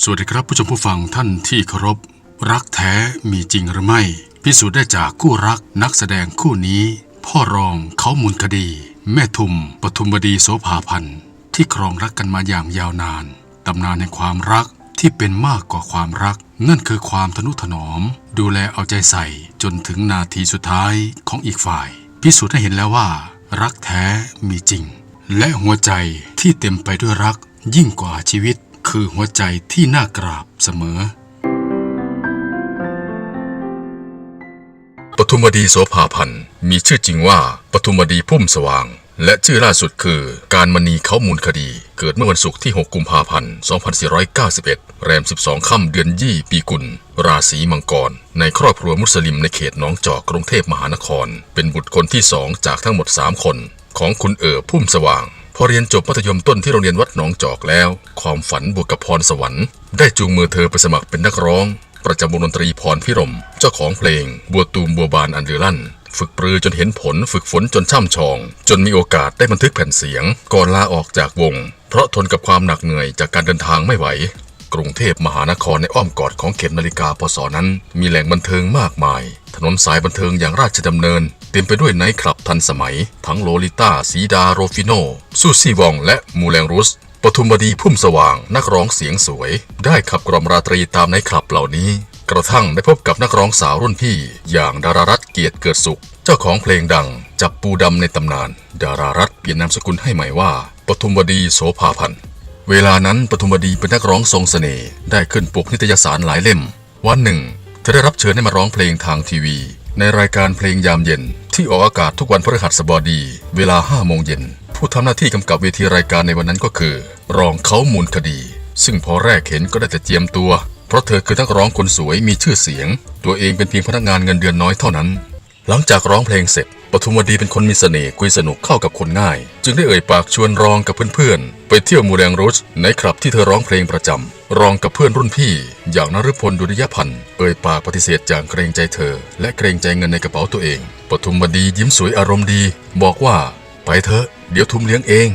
สวัสดีครับผู้ชมผู้ฟังท่านที่เคารพ รักแท้มีจริงหรือไม่ พิสูจน์ได้จากคู่รักนักแสดงคู่นี้ พ่อรองเขามูลคดี แม่ทุมปทุมบดีโสภาพันธ์ที่ครองรักกันมาอย่างยาวนานตำนานแห่งความรักที่เป็นมากกว่าความรัก นั่นคือความทนุถนอม ดูแลเอาใจใส่จนถึงนาทีสุดท้ายของอีกฝ่าย พิสูจน์ให้เห็นแล้วว่า รักแท้มีจริง และหัวใจที่เต็มไปด้วยรักยิ่งกว่าชีวิต คือหัวใจที่น่ากราบเสมอ ปทุมวดีโสภาพันธ์มีชื่อจริงว่าปทุมวดีพุ่มสว่าง และชื่อล่าสุดคือการมณีเขามูลคดี เกิดเมื่อวันศุกร์ที่ 6 กุมภาพันธ์ 2491 แรม 12 ค่ำเดือนยี่ปีกุล ราศีมังกร ในครอบครัวมุสลิมในเขตหนองจอกกรุงเทพมหานคร เป็นบุตรคนที่สองจากทั้งหมด 3 คน ของคุณเอ๋อพุ่มสว่าง พอเรียนจบมัธยมต้นที่โรงเรียนวัดหนองจอกแล้ว ความฝันบวกกับพรสวรรค์ได้จูงมือเธอไปสมัครเป็นนักร้อง ประจำวงดนตรีพรพิรม เจ้าของเพลง บัวตูมบัวบานอันเดือลั่น ฝึกปรือจนเห็นผลฝึกฝนจนช่ำชอง จนมีโอกาสได้บันทึกแผ่นเสียง ก่อนลาออกจากวง เพราะทนกับความหนักเหนื่อยจากการเดินทางไม่ไหว กรุงเทพมหานครในอ้อมกอดของเข็มนาฬิกาพศนั้น มีแหล่งบันเทิงมากมาย ถนนสายบันเทิงอย่างราชดำเนิน เต็มไปด้วยไนท์คลับทันสมัย ทั้งโลลิต้าสีดาโรฟิโนซูซี่วอง และมูแรงรุสปทุมบดีพุ่มสว่างนักร้องเสียงสวย ได้ขับกล่อมราตรีตามไนท์คลับเหล่านี้ กระทั่งได้พบกับนักร้องสาวรุ่นพี่ อย่างดารารัตเกียรติเกิดสุข เจ้าของเพลงดัง จับปูดำในตำนาน ดารารัตเปลี่ยนนามสกุลให้ใหม่ว่าปทุมบดีโสภาพันธ์ เวลานั้นปทุมบดีเป็นนักร้องทรงเสน่ห์ได้ขึ้นปกนิตยสารหลายเล่ม วันหนึ่ง เธอได้รับเชิญให้มาร้องเพลงทางทีวี ในรายการเพลงยามเย็น ที่ออกอากาศทุกวันพฤหัสบดี เวลา5โมงเย็นผู้ทำหน้าที่กำกับเวทีรายการในวันนั้นก็คือ รองเขามูลคดี ซึ่งพอแรกเห็นก็ได้แต่เจียมตัว เพราะเธอคือนักร้องคนสวยมีชื่อเสียง ตัวเองเป็นเพียงพนักงานเงินเดือนน้อยเท่านั้น หลังจากร้องเพลงเสร็จ ปทุมวดีเป็นคนมีเสน่ห์คุยสนุกเข้ากับคนง่าย จึงได้เอ่ยปากชวนรองกับเพื่อนๆ ไปเที่ยวมูแรงโรสในคลับที่เธอร้องเพลงประจำรองกับเพื่อนรุ่นพี่ อย่างนฤพลดุริยพันธ์เอ่ยปากปฏิเสธอย่างเกรงใจเธอ และเกรงใจเงินในกระเป๋าตัวเองปทุมวดียิ้มสวยอารมณ์ดี บอกว่า ไปเถอะ เดี๋ยวทุมเลี้ยงเอง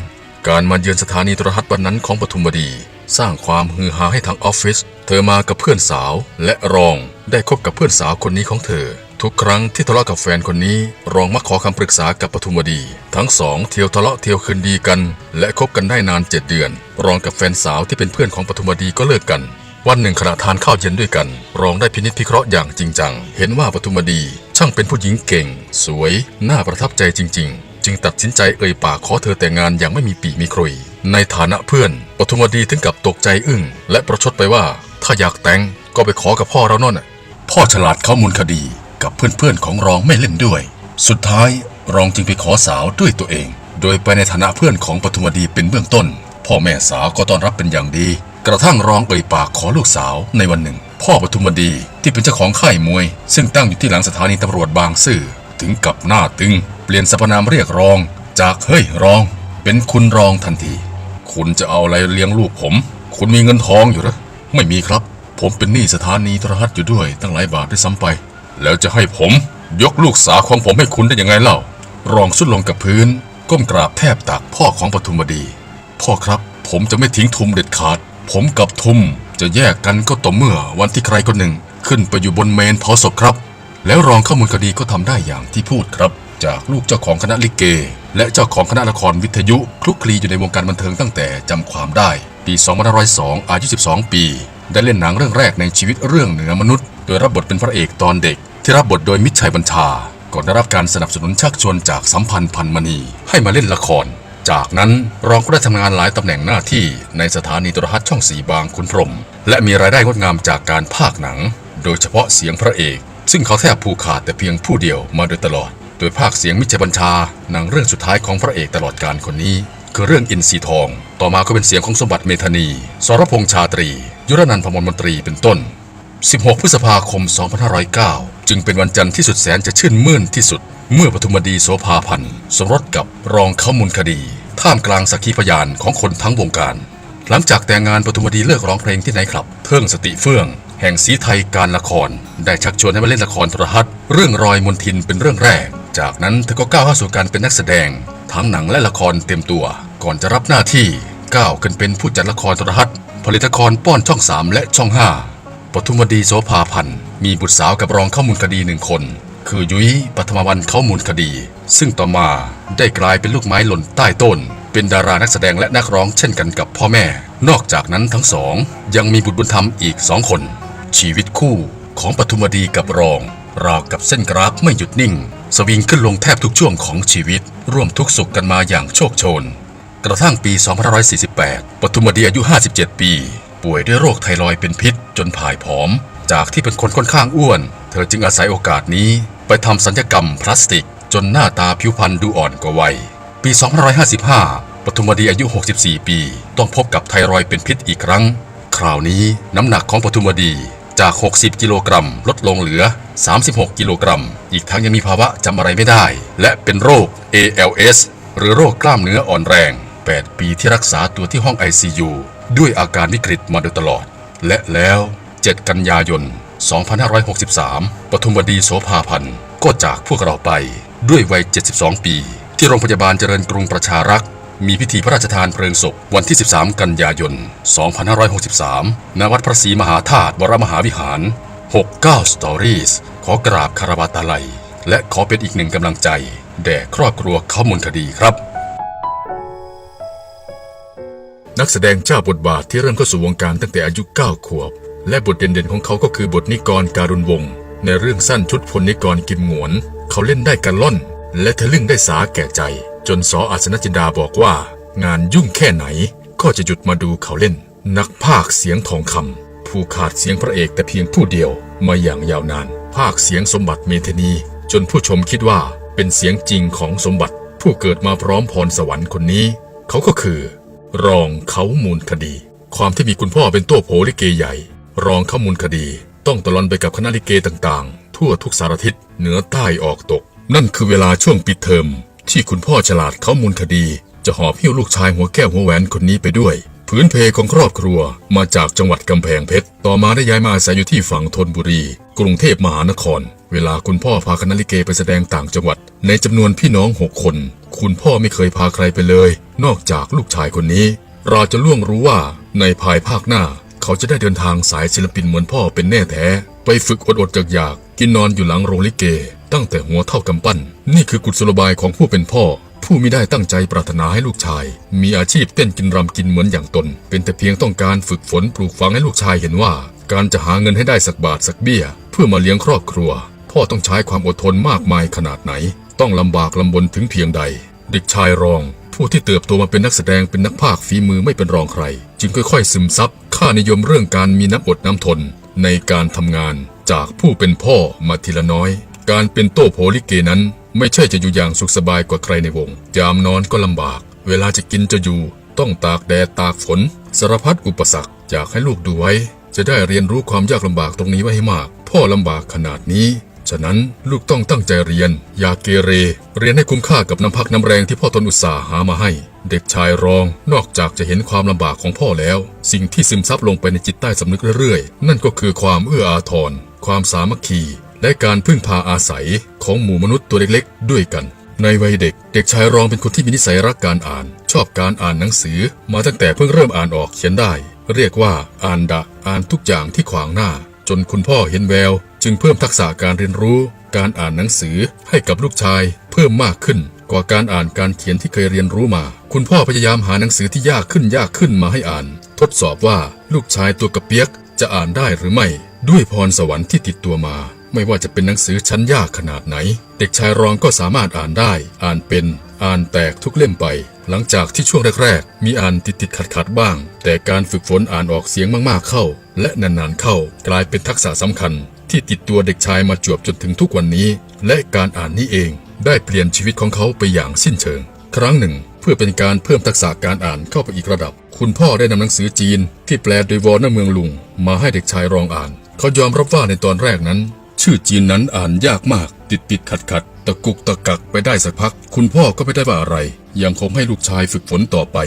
การมาเยือนสถานีโทรทัศน์วันนั้นของปทุมวดี สร้างความฮือฮาให้ทางออฟฟิศเธอมากับเพื่อนสาวและรองได้คบกับเพื่อนสาวคนนี้ของเธอ ทุกครั้งที่ทะเลาะกับแฟนคนนี้ รองมักขอคำปรึกษากับปทุมวดี ทั้งสองเที่ยวทะเลาะเที่ยวคืนดีกัน และคบกันได้นานเจ็ดเดือน รองกับแฟนสาวที่เป็นเพื่อนของปทุมวดีก็เลิกกัน วันหนึ่งขณะทานข้าวเย็นด้วยกัน รองได้พินิจพิเคราะห์อย่างจริงจัง เห็นว่าปทุมวดี ช่างเป็นผู้หญิงเก่ง สวย น่าประทับใจจริง ๆจึงตัดสินใจเอ่ยปากขอเธอแต่งงานอย่างไม่มีปีมีครุย ในฐานะเพื่อนปทุมวดีถึงกับตกใจอึ้งและประชดไปว่า ถ้าอยากแต่งก็ไปขอกับพ่อเราน่นน่ะพ่อฉลาดข้อมูลคดี กับเพื่อนๆของรองไม่เล่นด้วย สุดท้ายรองจึงไปขอสาวด้วยตัวเอง โดยไปในฐานะเพื่อนของปทุมวดีเป็นเบื้องต้น พ่อแม่สาวก็ต้อนรับเป็นอย่างดี กระทั่งรองเอ่ยปากขอลูกสาวในวันหนึ่ง พ่อปทุมวดีที่เป็นเจ้าของค่ายมวย ซึ่งตั้งอยู่ที่หลังสถานีตำรวจบางซื่อถึงกับหน้าตึง เปลี่ยนสรรพนามเรียกรอง จากเฮ้ยรอง เป็นคุณรองทันที คุณจะเอาอะไรเลี้ยงลูกผม คุณมีเงินทองอยู่หรือไม่มีครับ ผมเป็นหนี้สถานีโทรทัศน์อยู่ด้วยตั้งหลายบาทด้วยซ้ำไป แล้วจะให้ผมยกลูกสาวของผมให้คุณได้ยังไงเล่า รองสุดลงกับพื้น ก้มกราบแทบตักพ่อของปทุมดี พ่อครับผมจะไม่ทิ้งทุมเด็ดขาด ผมกับทุมจะแยกกันก็ต่อเมื่อวันที่ใครคนหนึ่ง ขึ้นไปอยู่บนเมนเผาศพครับ แล้วรองข้อมูลคดีก็ทำได้อย่างที่พูดครับ จากลูกเจ้าของคณะลิเก และเจ้าของคณะละครวิทยุคลุกคลีอยู่ในวงการบันเทิงตั้งแต่จำความได้ ปี 2502 อายุ 12 ปี ได้เล่นหนังเรื่องแรกในชีวิตเรื่องเหนือมนุษย์ โดยรับบทเป็นพระเอกตอนเด็ก ที่รับบทโดยมิตรชัยบัญชา ก่อนได้รับการสนับสนุนชักชวนจากสัมพันธ์พันมณี ให้มาเล่นละคร จากนั้นรองก็ได้ทำงานหลายตำแหน่งหน้าที่ในสถานีโทรทัศน์ช่องสีบางขุนพรม และมีรายได้งดงามจากการพากย์หนัง โดยเฉพาะเสียงพระเอก ซึ่งเขาแทบผูกขาดแต่เพียงผู้เดียวมาโดยตลอด โดยภาคเสียงมิตรบัญชาหนังเรื่องสุดท้ายของพระเอกตลอดการคนนี้ คือเรื่องอินทรีทอง ต่อมาก็เป็นเสียงของสมบัติเมธานี สรพงษ์ชาตรี ยุรนันท์พมลมนตรีเป็นต้น 16 พฤษภาคม 2509 จึงเป็นวันจันทร์ที่สุดแสนจะชื่นมื่นที่สุด เมื่อปทุมดีโสภาพันธ์สมรสกับรองเข้ามูลคดี ท่ามกลางสักขีพยานของคนทั้งวงการ หลังจากแต่งงานปทุมดีเลิกร้องเพลงที่ไหนคลับเพิ่งสติเฟื่อง แห่งสีไทยการละคร ได้ชักชวนให้มาเล่นละครโทรทัศน์เรื่องรอยมนทินเป็นเรื่องแรก จากนั้นเธอก็ก้าวเข้าสู่การเป็นนักแสดง ทั้งหนังและละครเต็มตัว ก่อนจะรับหน้าที่ก้าวขึ้นเป็นผู้จัดละครโทรทัศน์ผลิตกรป้อนช่องสามและช่องห้าปทุมวดีโสภาพันธ์มีบุตรสาวกับรองข้อมูลคดีหนึ่งคน คือยุ้ยปฐมวันข้อมูลคดี ซึ่งต่อมาได้กลายเป็นลูกไม้หล่นใต้ต้น เป็นดารานักแสดงและนักร้องเช่นกันกับพ่อแม่ นอกจากนั้นทั้งสอง ยังมีบุตรบุญธรรมอีกสองคน ชีวิตคู่ของปทุมวดีกับรองราวกับเส้นกราฟไม่หยุดนิ่ง สวิงขึ้นลงแทบทุกช่วงของชีวิต ร่วมทุกสุขกันมาอย่างโชคโชน กระทั่งปี 2548ปทุมวดีอายุ 57 ปี ป่วยด้วยโรคไทรอยด์เป็นพิษ จนผายผอม จากที่เป็นคนค่อนข้างอ้วน เธอจึงอาศัยโอกาสนี้ ไปทำสัญญกรรมพลาสติก จนหน้าตาผิวพรรณดูอ่อนกว่าวัย ปี 2555ปทุมวดีอายุ 64 ปี ต้องพบกับไทรอยด์เป็นพิษอีกครั้ง คราวนี้น้ำหนักของปทุมวดี จาก 60 กิโลกรัม ลดลงเหลือ 36 กิโลกรัม อีกทั้งยังมีภาวะจำอะไรไม่ได้ และเป็นโรค ALS หรือโรคกล้ามเนื้ออ่อนแรง 8 ปีที่รักษาตัวที่ห้อง ICU ด้วยอาการวิกฤตมาโดยตลอด และแล้ว 7 กันยายน 2563ปทุมวดีโสภาพันธ์ก็จากพวกเราไปด้วยวัย 72 ปี ที่โรงพยาบาลเจริญกรุงประชารักษ์ มีพิธีพระราชทานเพลิงศพวันที่ 13 กันยายน 2563 ณ วัดพระศรีมหาธาตุวรมหาวิหาร 69 Stories ขอกราบคารวะตาลัย และขอเป็นอีกหนึ่งกำลังใจ แด่ครอบครัวเขามูลคดีครับ นักแสดงเจ้าบทบาทที่เริ่มเข้าสู่วงการตั้งแต่อายุ 9 ขวบ และบทเด่นๆของเขาก็คือบทนิกรการุณวงศ์ในเรื่องสั้นชุดพลนิกรกิมหงวน เขาเล่นได้กันล่อน และทะลึ่งได้สาแก่ใจ จนสออาสนจินดาบอกว่า งานยุ่งแค่ไหนก็จะหยุดมาดูเขาเล่น นักพากย์เสียงทองคำผู้ขาดเสียงพระเอกแต่เพียงผู้เดียวมาอย่างยาวนานพากย์เสียงสมบัติเมธนี จนผู้ชมคิดว่าเป็นเสียงจริงของสมบัติ ผู้เกิดมาพร้อมพรสวรรค์คนนี้ เขาก็คือ รองเขามูลคดี ความที่มีคุณพ่อเป็นตัวโผลิเกใหญ่ รองเขามูลคดี ต้องตะลอนไปกับคณะลิเกต่างๆ ทั่วทุกสารทิศเหนือใต้ออกตก นั่นคือเวลาช่วงปิดเทอมที่คุณพ่อฉลาดเขามูลคดี จะหอบหิ้วลูกชายหัวแก้วหัวแหวนคนนี้ไปด้วยพื้นเพของครอบครัวมาจากจังหวัดกำแพงเพชร ต่อมาได้ย้ายมาอาศัยอยู่ที่ฝั่งธนบุรี กรุงเทพมหานคร เวลาคุณพ่อพาคณะลิเกไปแสดงต่างจังหวัด ในจำนวนพี่น้องหกคน คุณพ่อไม่เคยพาใครไปเลย นอกจากลูกชายคนนี้ เราจะล่วงรู้ว่าในภายภาคหน้า เขาจะได้เดินทางสายศิลปินเหมือนพ่อเป็นแน่แท้ ไปฝึกอดอดจากอยากกินนอนอยู่หลังโรงลิเก ตั้งแต่หัวเท่ากำปั้น นี่คือกุศโลบายของผู้เป็นพ่อ ผู้มิได้ตั้งใจปรารถนาให้ลูกชาย มีอาชีพเต้นกินรำกินเหมือนอย่างตน เป็นแต่เพียงต้องการฝึกฝนปลูกฝังให้ลูกชายเห็นว่า การจะหาเงินให้ได้สักบาทสักเบี้ย เพื่อมาเลี้ยงครอบครัว พ่อต้องใช้ความอดทนมากมายขนาดไหน ต้องลำบากลำบนถึงเพียงใด เด็กชายรองผู้ที่เติบโตมาเป็นนักแสดงเป็นนักพากย์ฝีมือไม่เป็นรองใคร จึงค่อยๆ ซึมซับค่านิยมเรื่องการมีน้ำอดน้ำทน ในการทำงานจากผู้เป็นพ่อมาทีละน้อย การเป็นโต้โผลิเกนั้น ไม่ใช่จะอยู่อย่างสุขสบายกว่าใครในวง ยามนอนก็ลำบาก เวลาจะกินจะอยู่ ต้องตากแดดตากฝน สารพัดอุปสรรคอยากให้ลูกดูไว้ จะได้เรียนรู้ความยากลำบากตรงนี้ไว้ให้มาก พ่อลำบากขนาดนี้ ฉะนั้นลูกต้องตั้งใจเรียน อย่าเกเร เรียนให้คุ้มค่ากับน้ำพักน้ำแรงที่พ่อตนอุตสาห์หามาให้ เด็กชายรอง นอกจากจะเห็นความลำบากของพ่อแล้ว สิ่งที่ซึมซับลงไปในจิตใต้สำนึกเรื่อยๆ นั่นก็คือความเอื้ออาทรความสามัคคี และการพึ่งพาอาศัยของหมู่มนุษย์ตัวเล็กๆ ด้วยกัน ในวัยเด็ก เด็กชายรองเป็นคนที่มีนิสัยรักการอ่าน ชอบการอ่านหนังสือ มาตั้งแต่เพิ่งเริ่มอ่านออกเขียนได้ เรียกว่าอ่านดะอ่านทุกอย่างที่ขวางหน้า จนคุณพ่อเห็นแวว จึงเพิ่มทักษะการเรียนรู้ การอ่านหนังสือให้กับลูกชาย เพิ่มมากขึ้น กว่าการอ่านการเขียนที่เคยเรียนรู้มา คุณพ่อพยายามหาหนังสือที่ยากขึ้นยากขึ้นมาให้อ่าน ทดสอบว่าลูกชายตัวกระเปียกจะอ่านได้หรือไม่ ด้วยพรสวรรค์ที่ติดตัวมา ไม่ว่าจะเป็นหนังสือชั้นยากขนาดไหน เด็กชายรองก็สามารถอ่านได้ อ่านเป็น อ่านแตกทุกเล่มไป หลังจากที่ช่วงแรกๆ มีอ่านติดติดขัดขัดๆบ้าง แต่การฝึกฝนอ่านออกเสียงมากๆเข้า และนานๆเข้า กลายเป็นทักษะสำคัญ ที่ติดตัวเด็กชายมาจวบจนถึงทุกวันนี้ และการอ่านนี้เอง ได้เปลี่ยนชีวิตของเขาไปอย่างสิ้นเชิง ครั้งหนึ่ง เพื่อเป็นการเพิ่มทักษะการอ่านเข้าไปอีกระดับ คุณพ่อได้นำหนังสือจีน ที่แปลโดยวอร์นเมืองลุง มาให้เด็กชายรองอ่าน เขายอมรับว่าในตอนแรกนั้น ชื่อจีนนั้นอ่านยากมาก ติดติดขัดขัดตะกุกตะกักไปได้สักพัก คุณพ่อก็ไม่ได้ว่าอะไร ยังคงให้ลูกชายฝึกฝนต่อไป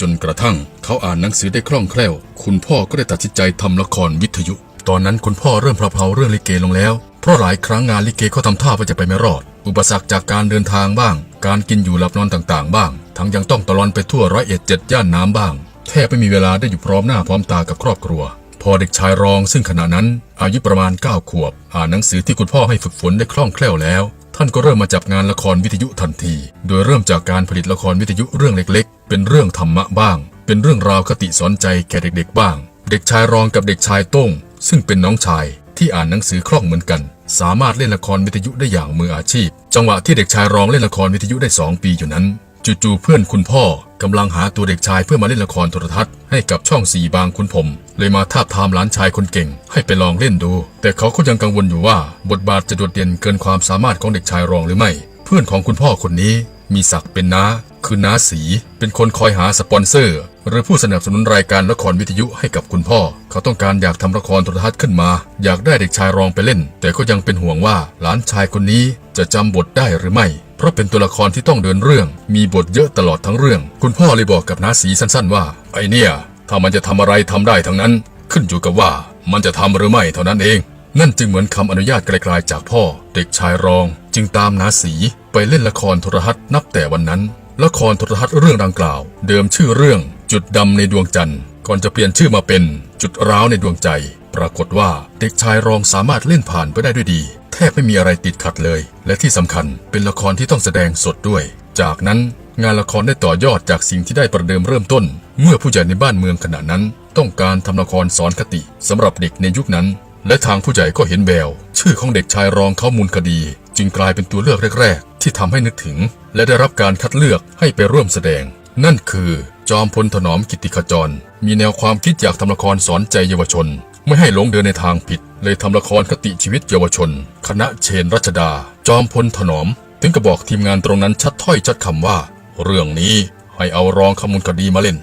จนกระทั่งเขาอ่านหนังสือได้คล่องแคล่ว คุณพ่อก็ได้ตัดสินใจทำละครวิทยุ ตอนนั้นคุณพ่อเริ่มเพลาๆเรื่องลิเกลงแล้ว เพราะหลายครั้งงานลิเกเขาทำท่าว่าจะไปไม่รอด อุปสรรคจากการเดินทางบ้าง การกินอยู่หลับนอนต่างๆ บ้าง ทั้งยังต้องตะลอนไปทั่วร้อยเอ็ดเจ็ดย่านน้ำบ้าง แทบไม่มีเวลาได้อยู่พร้อมหน้าพร้อมตากับครอบครัว พอเด็กชายรองซึ่งขณะนั้นอายุประมาณ 9 ขวบ อ่านหนังสือที่คุณพ่อให้ฝึกฝนได้คล่องแคล่วแล้ว ท่านก็เริ่มมาจับงานละครวิทยุทันที โดยเริ่มจากการผลิตละครวิทยุเรื่องเล็ก ๆ เป็นเรื่องธรรมะบ้าง เป็นเรื่องราวคติสอนใจแก่เด็ก ๆ บ้าง เด็กชายรองกับเด็กชายต้ง ซึ่งเป็นน้องชายที่อ่านหนังสือคล่องเหมือนกัน สามารถเล่นละครวิทยุได้อย่างมืออาชีพ จังหวะที่เด็กชายรองเล่นละครวิทยุได้ 2 ปีอยู่นั้น จู่ๆเพื่อนคุณพ่อกำลังหาตัวเด็กชายเพื่อมาเล่นละครโทรทัศน์ให้กับช่องสีบางคุณผม เลยมาทาบทามหลานชายคนเก่ง ให้ไปลองเล่นดู แต่เขาก็ยังกังวลอยู่ว่า บทบาทจะโดดเด่นเกินความสามารถของเด็กชายรองหรือไม่ เพื่อนของคุณพ่อคนนี้มีศักดิ์เป็นน้า คือน้าสี เป็นคนคอยหาสปอนเซอร์ หรือผู้สนับสนุนรายการละครวิทยุให้กับคุณพ่อ เขาต้องการอยากทำละครโทรทัศน์ขึ้นมา อยากได้เด็กชายรองไปเล่น แต่ก็ยังเป็นห่วงว่าหลานชายคนนี้จะจำบทได้หรือไม่ เพราะเป็นตัวละครที่ต้องเดินเรื่อง มีบทเยอะตลอดทั้งเรื่อง คุณพ่อเลยบอกกับน้าสีสั้นๆว่า ไอเนี่ย ถ้ามันจะทำอะไรทำได้ทั้งนั้น ขึ้นอยู่กับว่ามันจะทำหรือไม่เท่านั้นเอง นั่นจึงเหมือนคำอนุญาตไกลๆจากพ่อ เด็กชายรอง จึงตามน้าสีไปเล่นละครโทรทัศน์นับแต่วันนั้นละครโทรทัศน์เรื่องดังกล่าว เดิมชื่อเรื่องจุดดำในดวงจันทร์ก่อนจะเปลี่ยนชื่อมาเป็นจุดร้าวในดวงใจ ปรากฏว่าเด็กชายรองสามารถเล่นผ่านไปได้ด้วยดี แทบไม่มีอะไรติดขัดเลย และที่สำคัญเป็นละครที่ต้องแสดงสดด้วย จากนั้นงานละครได้ต่อยอดจากสิ่งที่ได้ประเดิมเริ่มต้น เมื่อผู้ใหญ่ในบ้านเมืองขณะนั้น ต้องการทำละครสอนคติสำหรับเด็กในยุคนั้น และทางผู้ใหญ่ก็เห็นแววชื่อของเด็กชายรองเข้ามูลคดี จึงกลายเป็นตัวเลือกแรก ๆ ที่ทำให้นึกถึง และได้รับการคัดเลือกให้ไปร่วมแสดง นั่นคือ จอมพลถนอมกิติขจร มีแนวความคิดอยากทำละครสอนใจเยาวชน ไม่ให้หลงเดินในทางผิด เลยทำละครคติชีวิตเยาวชน คณะเชนรัชดา จอมพลถนอม ถึงกับบอกทีมงานตรงนั้นชัดถ้อยชัดคำว่า เรื่องนี้ให้เอารองขมูลคดีมาเล่น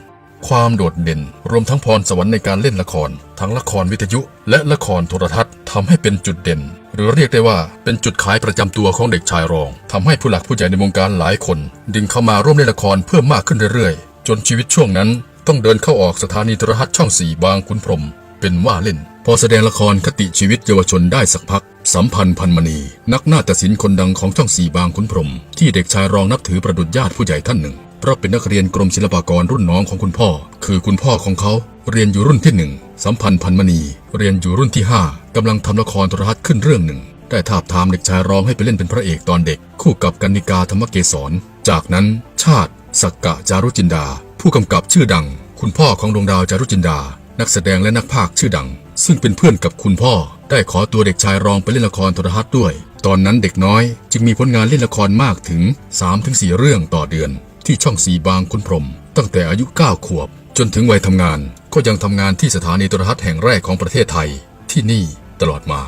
ความโดดเด่น รวมทั้งพรสวรรค์ในการเล่นละคร ทั้งละครวิทยุ และละครโทรทัศน์ทำให้เป็นจุดเด่น หรือเรียกได้ว่าเป็นจุดขายประจำตัวของเด็กชายรองทำให้ผู้หลักผู้ใหญ่ในวงการหลายคน ดึงเข้ามาร่วมเล่นละครเพิ่มมากขึ้นเรื่อยๆ จนชีวิตช่วงนั้นต้องเดินเข้าออกสถานีโทรทัศน์ช่องสี่บางขุนพรม เป็นว่าเล่น พอแสดงละครคติชีวิตเยาวชนได้สักพัก สัมพันธ์พันมณี นักนาฏศิลป์คนดังของช่องสี่บางขุนพรม ที่เด็กชายรองนับถือประดุจญาติผู้ใหญ่ท่านหนึ่ง เพราะเป็นนักเรียนกรมศิลปากรรุ่นน้องของคุณพ่อ คือคุณพ่อของเขาเรียนอยู่รุ่นที่หนึ่งสัมพันธ์พันมณี เรียนอยู่รุ่นที่ห้ากำลังทำละครโทรทัศน์ขึ้นเรื่องหนึ่งได้ทาบทามเด็กชายรองให้ไปเล่นเป็นพระเอกตอนเด็ก คู่กับกันนิกาธรรมเกศร จากนั้นชาติ สักกะจารุจินดา ผู้กำกับชื่อดัง คุณพ่อของดวงดาวจารุจินดา นักแสดงและนักพากย์ชื่อดัง ซึ่งเป็นเพื่อนกับคุณพ่อ ได้ขอตัวเด็กชายรองไปเล่นละครโทรทัศน์ด้วย ตอนนั้นเด็กน้อยจึงมีผลงานเล่นละครมากถึง 3-4 เรื่องต่อเดือน ที่ช่องสีบางคุณพรม ตั้งแต่อายุ 9 ขวบ จนถึงวัยทำงาน ก็ยังทำงานที่สถานีโทรทัศน์แห่งแรกของประเทศไทย ที่นี่ตลอดมา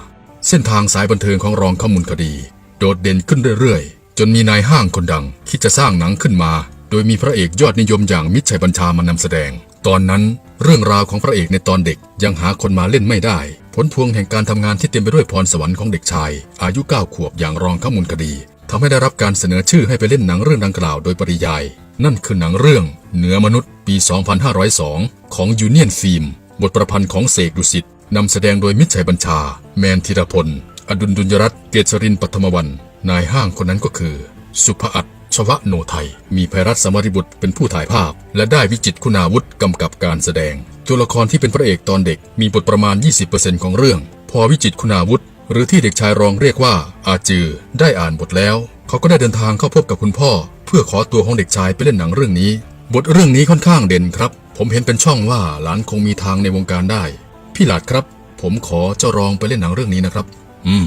เส้นทางสายบันเทิงของรองข้ามูลคดี โดดเด่นขึ้นเรื่อยๆ จนมีนายห้างคนดังคิดจะสร้างหนังขึ้นมา โดยมีพระเอกยอดนิยมอย่างมิตรชัยบัญชามานำแสดง ตอนนั้นเรื่องราวของพระเอกในตอนเด็กยังหาคนมาเล่นไม่ได้ ผลพวงแห่งการทำงานที่เต็มไปด้วยพรสวรรค์ของเด็กชาย อายุ 9 ขวบอย่างรองข้ามูลคดีทำให้ได้รับการเสนอชื่อให้ไปเล่นหนังเรื่องดังกล่าวโดยปริยาย นั่นคือหนังเรื่อง เหนือมนุษย์ปี 2502 ของยูเนียนฟิล์ม บทประพันธ์ของเสกดุสิตนำแสดงโดยมิตรชัยบัญชา แมนธีรพล อดุลดุลยรัตน์เกษรินปัทมวัน นายห้างคนนั้นก็คือ สุภอัต ชวะโนไทย มีภัยรัตสมริบุตรเป็นผู้ถ่ายภาพ และได้วิจิตคุณาวุฒิกำกับการแสดง ตัวละครที่เป็นพระเอกตอนเด็กมีบทประมาณ 20%ของเรื่อง พอวิจิตคุณาวุฒิหรือที่เด็กชายรองเรียกว่า อาจือ ได้อ่านบทแล้ว เขาก็ได้เดินทางเข้าพบกับคุณพ่อ เพื่อขอตัวของเด็กชายไปเล่นหนังเรื่องนี้ บทเรื่องนี้ค่อนข้างเด่นครับ ผมเห็นเป็นช่องว่าหลานคงมีทางในวงการได้ พี่หลาดครับ ผมขอเจ้ารองไปเล่นหนังเรื่องนี้นะครับ อืม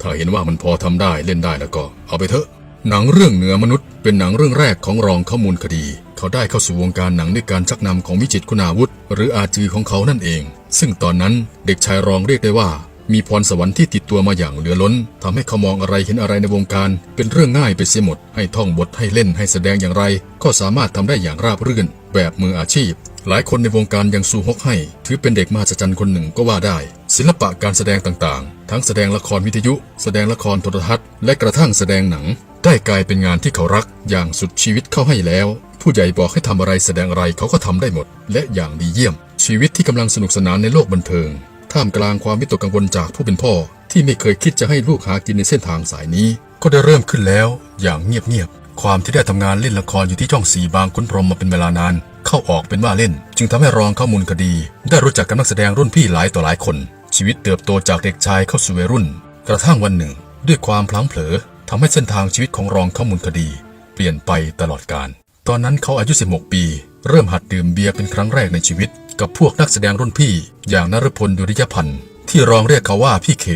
ถ้าเห็นว่ามันพอทำได้เล่นได้แล้วก็เอาไปเถอะ หนังเรื่องเหนือมนุษย์เป็นหนังเรื่องแรกของรองข้อมูลคดี เขาได้เข้าสู่วงการหนังด้วยการชักนำของวิจิตคุณาวุธ หรืออาจือของเขานั่นเอง ซึ่งตอนนั้นเด็กชายรองเรียกได้ว่า มีพรสวรรค์ที่ติดตัวมาอย่างเหลือล้นทำให้เขามองอะไรเห็นอะไรในวงการ เป็นเรื่องง่ายไปเสียหมด ให้ท่องบทให้เล่นให้แสดงอย่างไร ก็สามารถทำได้อย่างราบรื่น แบบมืออาชีพ หลายคนในวงการยังสู้ฮกให้ ถือเป็นเด็กมหัศจรรย์คนหนึ่งก็ว่าได้ศิลปะการแสดงต่างๆ ทั้งแสดงละครวิทยุ แสดงละครโทรทัศน์ และกระทั่งแสดงหนัง ได้กลายเป็นงานที่เขารักอย่างสุดชีวิตเข้าให้แล้ว ผู้ใหญ่บอกให้ทำอะไรแสดงอะไรเขาก็ทำได้หมด และอย่างดีเยี่ยม ชีวิตที่กำลังสนุกสนานในโลกบันเทิง ท่ามกลางความวิตกกังวลจากผู้เป็นพ่อ ที่ไม่เคยคิดจะให้ลูกหากินในเส้นทางสายนี้ ก็ได้เริ่มขึ้นแล้ว อย่างเงียบๆความที่ได้ทำงานเล่นละครอยู่ที่ช่องสีบางขุนพรหมมาเป็นเวลานานเข้าออกเป็นว่าเล่น จึงทำให้รองข้อมูลคดี ได้รู้จักกับนักแสดงรุ่นพี่หลายต่อหลายคน ชีวิตเติบโตจากเด็กชายเข้าสู่วัยรุ่น กระทั่งวันหนึ่ง ด้วยความพลั้งเผลอ ทำให้เส้นทางชีวิตของรองข้อมูลคดี เปลี่ยนไปตลอดกาลตอนนั้นเขาอายุ 16 ปี เริ่มหัดดื่มเบียร์เป็นครั้งแรกในชีวิต กับพวกนักแสดงรุ่นพี่ อย่างนฤพลดุริยพันธ์ที่รองเรียกเขาว่าพี่เข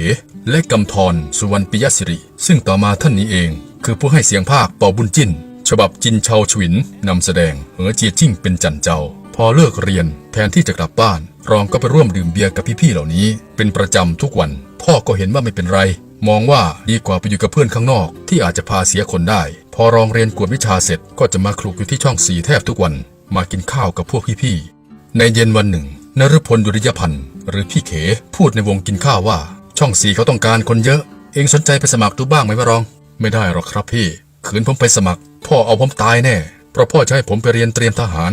และกำธรสุวรรณปิยสิริ ซึ่งต่อมาท่านนี้เอง คือผู้ให้เสียงภาคเป่าบุญจิ้น ฉบับจินเชาฉวินนำแสดงเหอเจียจิ้งเป็นจันเจ้า พอเลิกเรียนแทนที่จะกลับบ้าน รองก็ไปร่วมดื่มเบียร์กับพี่ๆเหล่านี้ เป็นประจำทุกวัน พ่อก็เห็นว่าไม่เป็นไร มองว่าดีกว่าไปอยู่กับเพื่อนข้างนอก ที่อาจจะพาเสียคนได้ พอรองเรียนกวดวิชาเสร็จก็จะมาคลุกอยู่ที่ช่องสีแทบทุกวัน มากินข้าวกับพวกพี่ๆในเย็นวันหนึ่งนฤพลดุริยพันธ์หรือพี่เขพูดในวงกินข้าวว่า ช่องสีเขาต้องการคนเยอะ เองสนใจไปสมัครดูบ้างไหมวะรอง ไม่ได้หรอกครับพี่ขืนผมไปสมัคร พ่อเอาผมตายแน่เพราะพ่อจะให้ผมไปเรียนเตรียมทหาร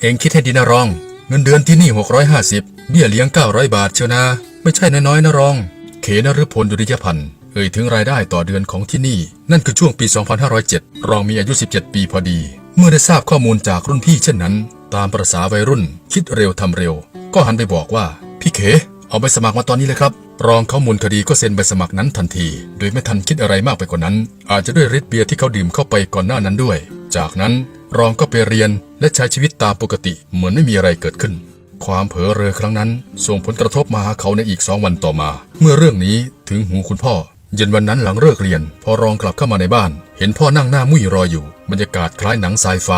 เองคิดให้ดีนะรอง เงินเดือนที่นี่ 650 เบี้ยเลี้ยง 900 บาทเชียวนะ ไม่ใช่น้อยๆนะรอง เขนฤพลดุริยพันธ์เอ่ยถึงรายได้ต่อเดือนของที่นี่ นั่นคือช่วงปี 2507 รองมีอายุ 17 ปีพอดี เมื่อได้ทราบข้อมูลจากรุ่นพี่เช่นนั้น ตามประษาวัยรุ่น คิดเร็วทำเร็ว ก็หันไปบอกว่า พี่เขเอาไปสมัครมาตอนนี้เลยครับ รองข้อมูลคดีก็เซ็นใบสมัครนั้นทันที โดยไม่ทันคิดอะไรมากไปกว่านั้น อาจจะด้วยฤทธิ์เบียร์ที่เขาดื่มเข้าไปก่อนหน้านั้นด้วย จากนั้นรองก็ไปเรียนและใช้ชีวิตตามปกติเหมือนไม่มีอะไรเกิดขึ้น ความเผลอเรอครั้งนั้น ส่งผลกระทบมาหาเขาในอีกสองวันต่อมา เมื่อเรื่องนี้ถึงหูคุณพ่อ เย็นวันนั้นหลังเลิกเรียน พอรองกลับเข้ามาในบ้าน เห็นพ่อนั่งหน้ามุ้ยรออยู่ บรรยากาศคล้ายหนังไซไฟ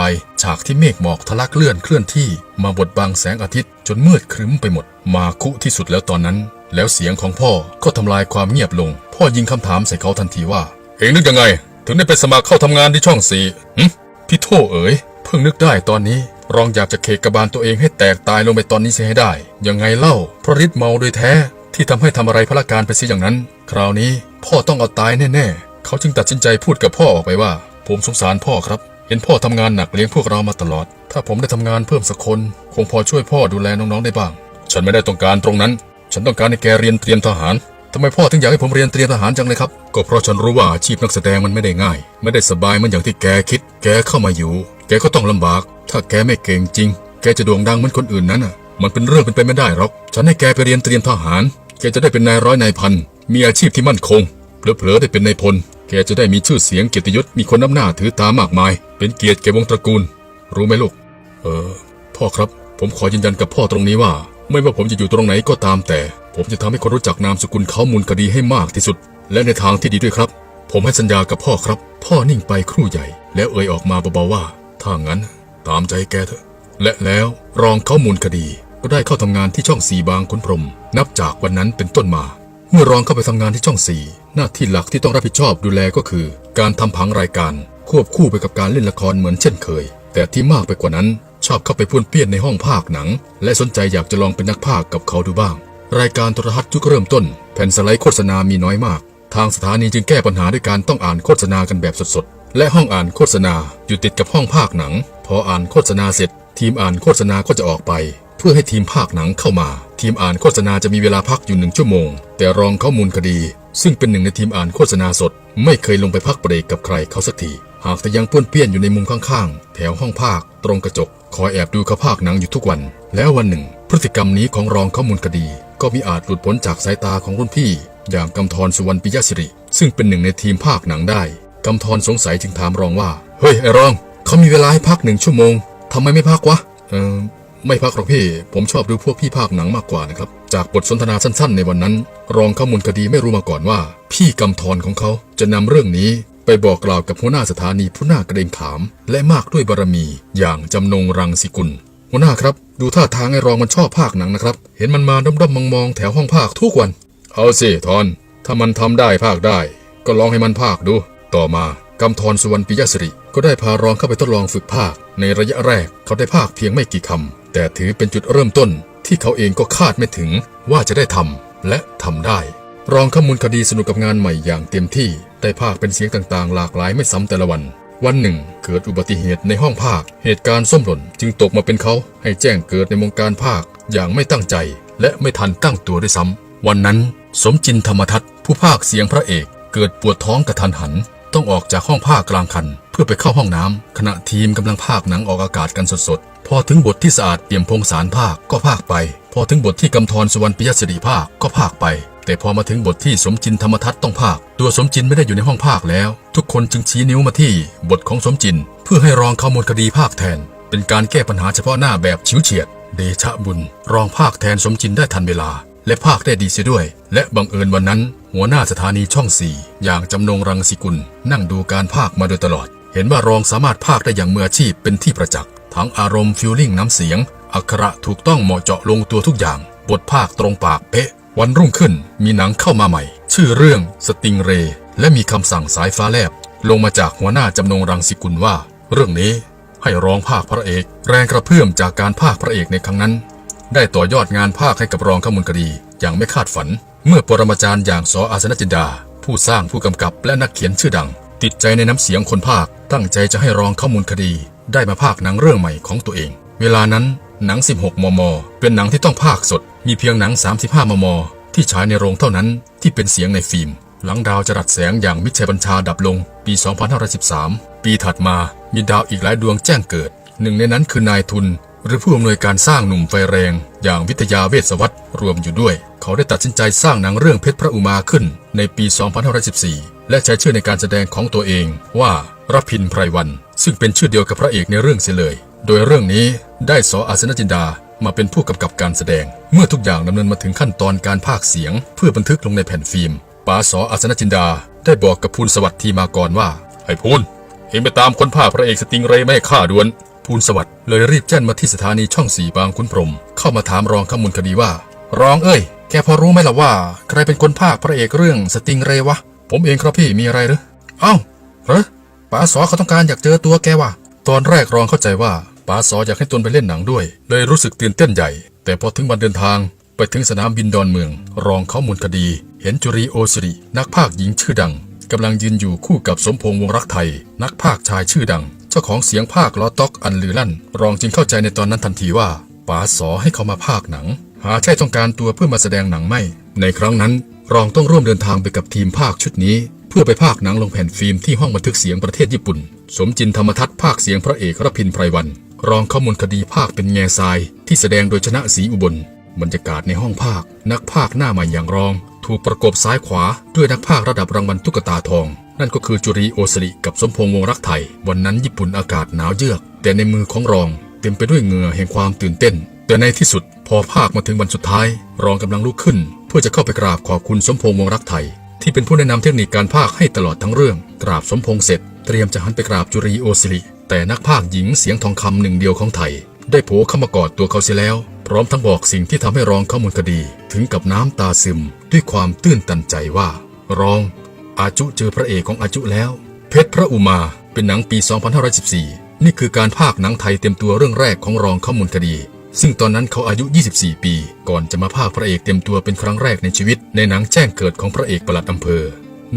ฉากที่เมฆหมอกทะลักเลื่อนเคลื่อนที่ มาบดบังแสงอาทิตย์ จนมืดครึ้มไปหมด มาคุที่สุดแล้วตอนนั้น แล้วเสียงของพ่อก็ทำลายความเงียบลง พ่อยิงคำถามใส่เขาทันทีว่า เองนึกยังไง ถึงได้ไปสมัครเข้าทำงานที่ช่องสีหึพี่โทเอ๋ยเพิ่งนึกได้ตอนนี้ รองอยากจะเคกกระบาลตัวเองให้แตกตายลงไปตอนนี้เสียให้ได้ ยังไงเล่า เพราะฤทธิ์เมาโดยแท้ ที่ทำให้ทำอะไรพละการไปเสียอย่างนั้น คราวนี้พ่อต้องเอาตายแน่ๆ เขาจึงตัดสินใจพูดกับพ่อออกไปว่า ผมสงสารพ่อครับ เห็นพ่อทำงานหนักเลี้ยงพวกเรามาตลอด ถ้าผมได้ทำงานเพิ่มสักคน คงพอช่วยพ่อดูแลน้องๆได้บ้าง ฉันไม่ได้ต้องการตรงนั้น ฉันต้องการให้แกเรียนเตรียมทหาร ทำไมพ่อถึงอยากให้ผมเรียนเตรียมทหารจังเลยครับ ก็เพราะฉันรู้ว่าอาชีพนักแสดงมันไม่ได้ง่าย ไม่ได้สบายเหมือนอย่างที่แกคิด แกเข้ามาอยู่ แกก็ต้องลำบาก ถ้าแกไม่เก่งจริง แกจะโด่งดังเหมือนคนอื่นนั้นอะ มันเป็นเรื่องเป็นไปไม่ได้หรอก ฉันให้แกไปเรียนเตรียมทหาร แกจะได้เป็นนายร้อยนายพัน มีอาชีพที่มั่นคง เผลอๆได้เป็นนายพล แกจะได้มีชื่อเสียงเกียรติยศ มีคนน้ำหน้าถือตามากมาย เป็นเกียรติแก่วงตระกูล รู้ไหมลูก เออ พ่อครับ ผมขอยืนยันกับพ่อตรงนี้ว่า ไม่ว่าผมจะอยู่ตรงไหนก็ตามแต่ ผมจะทำให้คนรู้จักนามสกุลเขามูลคดีให้มากที่สุด และในทางที่ดีด้วยครับ ผมให้สัญญากับพ่อครับ พ่อนิ่งไปครู่ใหญ่ แล้วเอ่ยออกมาเบาๆว่า ถ้างั้น ตามใจแกเถอะ และแล้วรองเข้อมูลคดี ก็ได้เข้าทำงานที่ช่องสีบางขุนพรหมนับจากวันนั้นเป็นต้นมา เมื่อรองเข้าไปทำงานที่ช่องสี่หน้าที่หลักที่ต้องรับผิดชอบดูแลก็คือ การทำผังรายการ ควบคู่ไปกับการเล่นละครเหมือนเช่นเคย แต่ที่มากไปกว่านั้นชอบเข้าไปพูนเปี้ยนในห้องภาคหนัง และสนใจอยากจะลองเป็นนักภาคกับเขาดูบ้าง รายการโทรทัศน์ยุคเริ่มต้น แผ่นสไลด์โฆษณามีน้อยมาก ทางสถานีจึงแก้ปัญหาด้วยการต้องอ่านโฆษณากันแบบสดๆ และห้องอ่านโฆษณาอยู่ติดกับห้องภาคหนัง พออ่านโฆษณาเสร็จ ทีมอ่านโฆษณาก็จะออกไป เพื่อให้ทีมภาคหนังเข้ามา ทีมอ่านโฆษณาจะมีเวลาพักอยู่หนึ่งชั่วโมง แต่รองข้อมูลคดี ซึ่งเป็นหนึ่งในทีมอ่านโฆษณาสด ไม่เคยลงไปพักเบรกกับใครเขาสักทีหากแต่ยังป้วนเปี้ยนอยู่ในมุมข้างๆ แถวห้องภาค ตรงกระจก คอยแอบดูเขาภาคหนังอยู่ทุกวัน แล้ววันหนึ่ง พฤติกรรมนี้ของรองข้อมูลคดี ก็มีอาจหลุดพ้นจากสายตาของรุ่นพี่ อย่างกำธรสุวรรณปิยสิริ ซึ่งเป็นหนึ่งในทีมภาคหนังได้กำธรสงสัยจึงถามรองว่า เฮ้ยไอ้รอง เขามีเวลาให้พักหนึ่งชั่วโมงทำไมไม่พักวะเออไม่พักหรอกพี่ ผมชอบดูพวกพี่ภาคหนังมากกว่านะครับ จากบทสนทนาสั้น ๆ ในวันนั้น รองข้อมูลคดีไม่รู้มาก่อนว่า พี่กำธรของเขาจะนำเรื่องนี้ไปบอกกล่าวกับหัวหน้าสถานีผู้น่าเกรงขาม และมากด้วยบารมีอย่างจำนงรังสิกุล หัวหน้าครับ ดูท่าทางไอ้รองมันชอบภาคหนังนะครับ เห็นมันมาด้อมๆมองๆแถวห้องภาคทุกวัน เอาสิทอน ถ้ามันทำได้ภาคได้ ก็ลองให้มันภาคดู ต่อมากำธรสุวรรณปิยสิริก็ได้พารองเข้าไปทดลองฝึกภาค ในระยะแรกเขาได้ภาคเพียงไม่กี่คำแต่ถือเป็นจุดเริ่มต้น ที่เขาเองก็คาดไม่ถึงว่าจะได้ทำและทำได้ รองข้อมูลคดีสนุกกับงานใหม่อย่างเต็มที่ ได้ภาคเป็นเสียงต่างๆ หลากหลายไม่ซ้ำแต่ละวัน วันหนึ่ง เกิดอุบัติเหตุในห้องภาค เหตุการณ์ส้มหล่นจึงตกมาเป็นเขาให้แจ้งเกิดในวงการภาคอย่างไม่ตั้งใจ และไม่ทันตั้งตัวด้วยซ้ำวันนั้น สมจินธรรมทัศน์ผู้ภาคเสียงพระเอกเกิดปวดท้องกระทันหัน ต้องออกจากห้องภาคกลางคัน เพื่อไปเข้าห้องน้ำขณะทีมกำลังภาคหนังออกอากาศกันสดๆ พอถึงบทที่สะอาดเปี่ยมพงสารภาคก็ภาคไป พอถึงบทที่กำธรสุวรรณปิยสิริภาคก็ภาคไป แต่พอมาถึงบทที่สมจินธรรมทัศน์ต้องภาค ตัวสมจินไม่ได้อยู่ในห้องภาคแล้ว ทุกคนจึงชี้นิ้วมาที่บทของสมจิน เพื่อให้รองเข้ามูลคดีภาคแทน เป็นการแก้ปัญหาเฉพาะหน้าแบบฉิวเฉียด เดชะบุญ รองภาคแทนสมจินได้ทันเวลา และภาคได้ดีเสียด้วย และบังเอิญวันนั้น หัวหน้าสถานีช่องสี่อย่างจำนงรังสิกุล นั่งดูการภาคมาโดยตลอด เห็นว่ารองสามารถภาคได้อย่างมืออาชีพเป็นที่ประจักษ์ทั้งอารมณ์ฟิลลิ่งน้ำเสียงอักขระถูกต้องเหมาะเจาะลงตัวทุกอย่าง บทภาคตรงปากเป๊ะ วันรุ่งขึ้นมีหนังเข้ามาใหม่ ชื่อเรื่องสติงเร และมีคำสั่งสายฟ้าแลบ ลงมาจากหัวหน้าจำนงรังสิกุลว่า เรื่องนี้ให้ร้องภาคพระเอก แรงกระเพื่อมจากการภาคพระเอกในครั้งนั้น ได้ต่อยอดงานภาคให้กับรองขมูลคดีอย่างไม่คาดฝัน เมื่อปรมาจารย์อย่างสออาสนจินดา ผู้สร้างผู้กำกับและนักเขียนชื่อดัง ติดใจในน้ำเสียงคนภาค ตั้งใจจะให้รองข้อมูลคดี ได้มาภาคหนังเรื่องใหม่ของตัวเอง เวลานั้นหนัง 16 มม เป็นหนังที่ต้องภาคสด มีเพียงหนัง 35 มม ที่ฉายในโรงเท่านั้นที่เป็นเสียงในฟิล์ม หลังดาวจรัสแสงอย่างมิชัยบัญชาดับลงปี 2513 ปีถัดมามีดาวอีกหลายดวงแจ้งเกิด หนึ่งในนั้นคือนายทุน หรือผู้อำนวยการสร้างหนุ่มไฟแรง อย่างวิทยาเวสวัตรรวมอยู่ด้วย เขาได้ตัดสินใจสร้างหนังเรื่องเพชรพระอุมาขึ้นในปี 2514 และใช้ชื่อในการแสดงของตัวเองว่ารพินไพรวัน ซึ่งเป็นชื่อเดียวกับพระเอกในเรื่องเสียเลย โดยเรื่องนี้ได้สออาสนจินดา มาเป็นผู้กำกับการแสดง เมื่อทุกอย่างดำเนินมาถึงขั้นตอนการพากย์เสียง เพื่อบันทึกลงในแผ่นฟิล์มป๋าสออาสนจินดา ได้บอกกับภูลสวัสดิ์ทีมากรว่าไอ้ภูลเองไปตามคนภาคพระเอกสติงเรย์ไม่ให้ข้าด่วนภูลสวัสดิ์เลยรีบแจ้งมาที่สถานีช่องสี่บางขุนพรหมเข้ามาถามรองข้อมูลคดีว่า รองเอ้ย แกพอรู้ไหมล่ะว่า ใครเป็นคนภาคพระเอกเรื่องสติงเรย์วะ ผมเองครับพี่มีอะไรหรือเอ้าเหรอป๋าสอเขาต้องการอยากเจอตัวแกว่ะตอนแรกรองเข้าใจว่า ป๋าสออยากให้ตนไปเล่นหนังด้วย เลยรู้สึกตื่นเต้นใหญ่ แต่พอถึงวันเดินทางไปถึงสนามบินดอนเมือง รองข้อมูลคดี เห็นจุรีโอสิรินักภาคหญิงชื่อดังกำลังยืนอยู่คู่กับสมพงษ์วงรักไทย นักภาคชายชื่อดัง เจ้าของเสียงภาคล้อต็อกอันลือลั่น รองจึงเข้าใจในตอนนั้นทันทีว่าป๋าสอให้เขามาภาคหนัง หาใช่ต้องการตัวเพื่อมาแสดงหนังไม่ ในครั้งนั้น รองต้องร่วมเดินทางไปกับทีมภาคชุดนี้ เพื่อไปภาคหนังลงแผ่นฟิล์มที่ห้องบันทึกเสียงประเทศญี่ปุ่น สมจินธรรมทัศน์ภาคเสียงพระเอกรพินไพรวัน รองข้อมูลคดีภาคเป็นแง่ทรายที่แสดงโดยชนะศรีอุบล บรรยากาศในห้องภาค นักภาคหน้าใหม่อย่างรอง ถูกประกบซ้ายขวาด้วยนักภาคระดับรางวัลตุ๊กตาทอง นั่นก็คือจุรีโอสริกับสมพงษ์วงรักไทย วันนั้นญี่ปุ่นอากาศหนาวเยือก แต่ในมือของรอง เต็มไปด้วยเหงื่อแห่งความตื่นเต้น แต่ในที่สุด พอภาคมาถึงวันสุดท้าย รองกำลังลุกขึ้น เพื่อจะเข้าไปกราบขอบคุณสมพงษ์วงรักไทย ที่เป็นผู้แนะนำเทคนิคการภาคให้ตลอดทั้งเรื่อง กราบสมพงษ์เสร็จ เตรียมจะหันไปกราบจุรีโอสิริ แต่นักภาคหญิงเสียงทองคำหนึ่งเดียวของไทย ได้โผล่เข้ามากอดตัวเขาเสียแล้ว พร้อมทั้งบอกสิ่งที่ทำให้รองข้อมูลคดี ถึงกับน้ำตาซึม ด้วยความตื้นตันใจว่า รอง อาจุเจอพระเอกของอาจุแล้ว เพชรพระอุมาเป็นหนังปี 2514 นี่คือการภาคหนังไทยเต็มตัวเรื่องแรกของรองข้อมูลคดี ซึ่งตอนนั้นเขาอายุ 24 ปี ก่อนจะมาภาคพระเอกเต็มตัวเป็นครั้งแรกในชีวิต ในหนังแจ้งเกิดของพระเอกประหลัดอำเภอ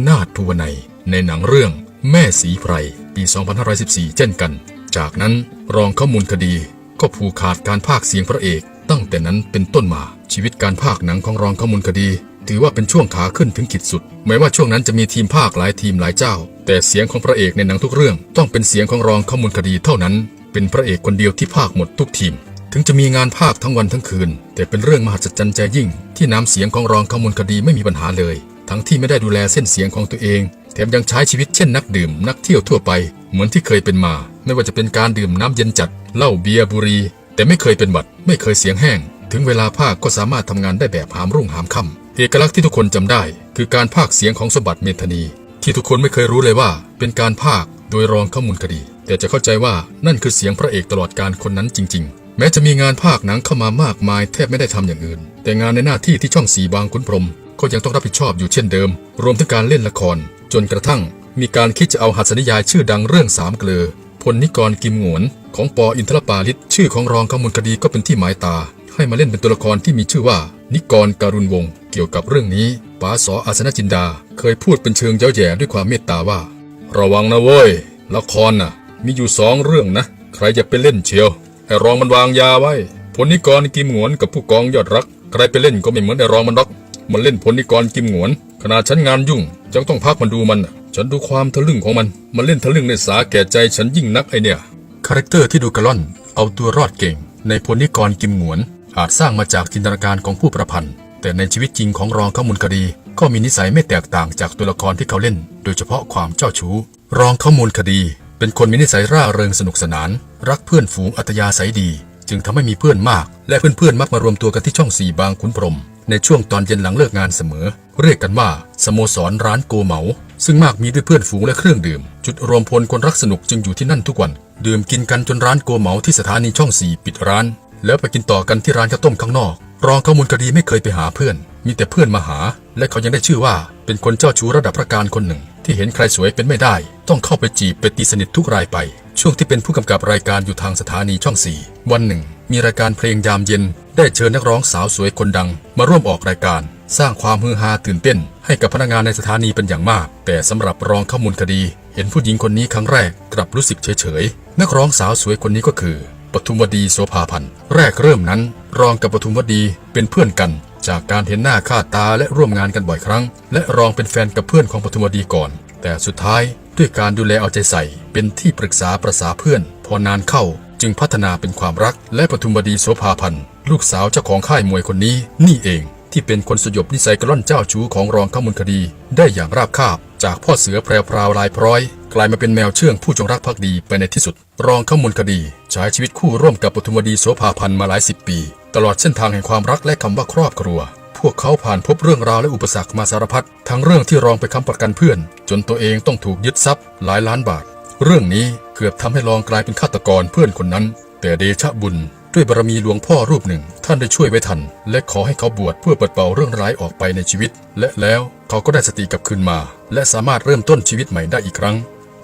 นาถภูวนัยในหนังเรื่อง แม่สีไพร ปี 2514 เช่นกัน จากนั้นรองข้อมูลคดีก็ผูกขาดการภาคเสียงพระเอก ตั้งแต่นั้นเป็นต้นมาชีวิตการภาคหนังของรองข้อมูลคดี ถือว่าเป็นช่วงขาขึ้นถึงขีดสุดแม้ว่าช่วงนั้นจะมีทีมภาคหลายทีมหลายเจ้า แต่เสียงของพระเอกในหนังทุกเรื่อง ต้องเป็นเสียงของรองข้อมูลคดีเท่านั้น เป็นพระเอกคนเดียวที่ภาคหมดทุกทีม ถึงจะมีงานภาคทั้งวันทั้งคืน แต่เป็นเรื่องมหัศจรรย์ใจยิ่ง ที่น้ำเสียงของรองข้อมูลคดีไม่มีปัญหาเลย ทั้งที่ไม่ได้ดูแลเส้นเสียงของตัวเอง แถมยังใช้ชีวิตเช่นนักดื่ม นักเที่ยวทั่วไป เหมือนที่เคยเป็นมา ไม่ว่าจะเป็นการดื่มน้ำเย็นจัดเหล้าเบียร์บุรี แต่ไม่เคยเป็นหวัด ไม่เคยเสียงแห้ง ถึงเวลาภาคก็สามารถทำงานได้แบบหามรุ่งหามค่ำเอกลักษณ์ที่ทุกคนจำได้ คือการภาคเสียงของสมบัติเมธนี ที่ทุกคนไม่เคยรู้เลยว่า เป็นการภาคโดยรองข้อมูลคดี แต่จะเข้าใจว่านั่นคือเสียงพระเอกตลอดการคนนั้นจริง ๆ แม้จะมีงานภาคหนังเข้ามามากมายแทบไม่ได้ทำอย่างอื่น แต่งานในหน้าที่ที่ช่องสีบางขุนพรมก็ยังต้องรับผิดชอบอยู่เช่นเดิม รวมทั้งการเล่นละคร จนกระทั่งมีการคิดจะเอาหัสนิยายชื่อดังเรื่องสามเกลือพลนิกรกิมหงวนของปออินทรปาลิศชื่อของรองข้อมูลคดีก็เป็นที่หมายตา ให้มาเล่นเป็นตัวละครที่มีชื่อว่า นิกรการุณวงศ์เกี่ยวกับเรื่องนี้ป๋าสออาสนจินดา เคยพูดเป็นเชิงเย้าแย่ด้วยความเมตตาว่า ระวังนะเว้ยละครน่ะ มีอยู่สองเรื่องนะ ใครจะไปเล่นเชียวไอ้รองมันวางยาไว้พลนิกรกิมหงวนกับผู้กองยอดรัก ใครไปเล่นก็ไม่เหมือนไอ้รองมันรอก มันเล่นพลนิกรกิมหงวน ขนาดฉันงานยุ่งยังต้องพักมันดูมัน ฉันดูความทะลึ่งของมัน มันเล่นทะลึ่งในสาแก่ใจฉันยิ่งนักไอเนี่ย คาแรคเตอร์ที่ดูกระล่อน เอาตัวรอดเก่ง ในพลนิกรกิมหงวน อาจสร้างมาจากจินตนาการของผู้ประพันธ์ แต่ในชีวิตจริงของรองข้ามูลคดี ก็มีนิสัยไม่แตกต่างจากตัวละครที่เขาเล่น โดยเฉพาะความเจ้าชู้ รองข้ามูลคดี เป็นคนมีนิสัยร่าเริงสนุกสนาน รักเพื่อนฝูงอัตยาศัยดี จึงทำให้มีเพื่อนมาก และเพื่อนๆมักมารวมตัวกันที่ช่องสี่บางขุนพรหม ในช่วงตอนเย็นหลังเลิกงานเสมอ เรียกกันว่า สโมสรร้านโกเหมา ซึ่งมากมีด้วยเพื่อนฝูงและเครื่องดื่ม จุดรวมพลคนรักสนุกจึงอยู่ที่นั่นทุกวัน ดื่มกินกันจนร้านโกเหมาที่สถานีช่องสี่ปิดร้าน แล้วไปกินต่อกันที่ร้านข้าวต้มข้างนอก รองข้ามูลคดีไม่เคยไปหาเพื่อน มีแต่เพื่อนมาหา และเขายังได้ชื่อว่า เป็นคนเจ้าชู้ระดับพระการคนหนึ่ง ที่เห็นใครสวยเป็นไม่ได้ ต้องเข้าไปจีบไปตีสนิททุกรายไป ช่วงที่เป็นผู้กำกับรายการอยู่ทางสถานีช่องสี่วันหนึ่ง มีรายการเพลงยามเย็น ได้เชิญนักร้องสาวสวยคนดัง มาร่วมออกรายการ สร้างความฮือฮาตื่นเต้น ให้กับพนักงานในสถานีเป็นอย่างมาก แต่สำหรับรองข้ามูลคดี เห็นผู้หญิงคนนี้ครั้งแรกกลับรู้สึกเฉยๆนักร้องสาวสวยคนนี้ก็คือปทุมวดีโสภาพันธ์แรกเริ่มนั้น รองกับปทุมวดีเป็นเพื่อนกัน จากการเห็นหน้าค่าตาและร่วมงานกันบ่อยครั้ง และรองเป็นแฟนกับเพื่อนของปทุมวดีก่อน แต่สุดท้าย ด้วยการดูแลเอาใจใส่ เป็นที่ปรึกษาประสาเพื่อน พอนานเข้า จึงพัฒนาเป็นความรักและปทุมวดีโสภาพันธ์ลูกสาวเจ้าของค่ายมวยคนนี้ นี่เองที่เป็นคนสยบนิสัยกล่อนเจ้าชู้ของรองข้ามูลคดี ได้อย่างราบคาบ จากพ่อเสือแพรวพราวลายพร้อย กลายมาเป็นแมวเชื่องผู้จงรักภักดีไปในที่สุด รองข้ามูลคดีใช้ชีวิตคู่ร่วมกับปทุมวดีโสภาพันธ์มาหลายสิบปี ตลอดเส้นทางแห่งความรักและคำว่าครอบครัว พวกเขาผ่านพบเรื่องราวและอุปสรรคมาสารพัดทั้งเรื่องที่รองไปค้ำประกันเพื่อน จนตัวเองต้องถูกยึดทรัพย์หลายล้านบาท เรื่องนี้เกือบทำให้รองกลายเป็นฆาตกรเพื่อนคนนั้น แต่เดชะบุญ ด้วยบารมีหลวงพ่อรูปหนึ่ง ท่านได้ช่วยไว้ทัน และขอให้เขาบวชเพื่อปัดเป่าเรื่องร้ายออกไปในชีวิต และแล้วเขาก็ได้สติกลับคืนมา และสามารถเริ่มต้นชีวิตใหม่ได้อีกครั้ง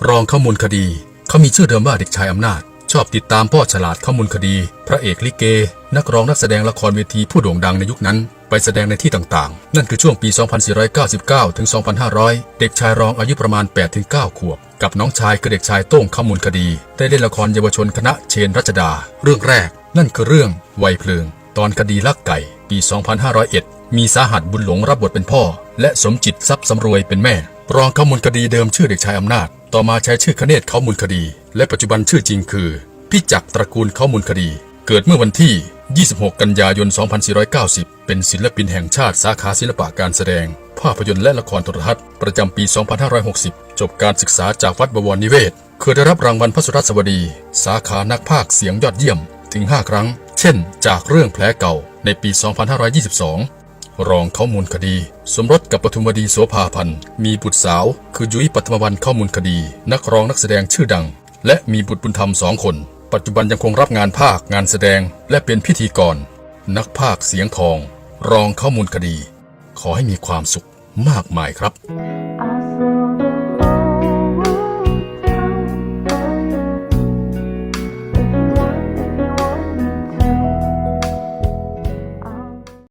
รองข้อมูลคดี เขามีชื่อเดิมว่าเด็กชายอำนาจ ชอบติดตามพ่อฉลาดข้อมูลคดี พระเอกลิเก นักร้องนักแสดงละครเวทีผู้โด่งดังในยุคนั้น ไปแสดงในที่ต่างๆ นั่นคือช่วงปี 2499 ถึง 2500 เด็กชายรองอายุประมาณ 8-9 ขวบ กับน้องชายคือเด็กชายโต้งขมูลคดี ได้เล่นละครเยาวชนคณะเชนรัชดา เรื่องแรก นั่นคือเรื่องวัยเพลิง ตอนคดีลักไก่ ปี 2501 มีสาหัสบุญหลงรับบทเป็นพ่อ และสมจิตทรัพย์สำรวยเป็นแม่ รองขมูลคดีเดิมชื่อเด็กชายอำนาจ ต่อมาใช้ชื่อคเนศขมูลคดี และปัจจุบันชื่อจริงคือพิจักรตระกูลขมูลคดี เกิดเมื่อวันที่ 26 กันยายน 2490 เป็นศิลปินแห่งชาติสาขาศิลปะการแสดง ภาพยนตร์และละครโทรทัศน์ประจำปี 2560 จบการศึกษาจากวัดบวรนิเวศ เคยได้รับรางวัลพระสุรสวดี สาขานักพากย์เสียงยอดเยี่ยมถึง 5 ครั้ง เช่น จากเรื่องแผลเก่าในปี 2522 รองข้อมูลคดี สมรสกับปทุมวดีโสภาพันธ์ มีบุตรสาว คือยุ้ยปัทมวันข้อมูลคดี นักร้องนักแสดงชื่อดัง และมีบุตรบุญธรรมสองคน ปัจจุบันยังคงรับงานภาคงานแสดงและเป็นพิธีกร นักภาคเสียงทอง รองข้อมูลคดี ขอให้มีความสุขมากมายครับ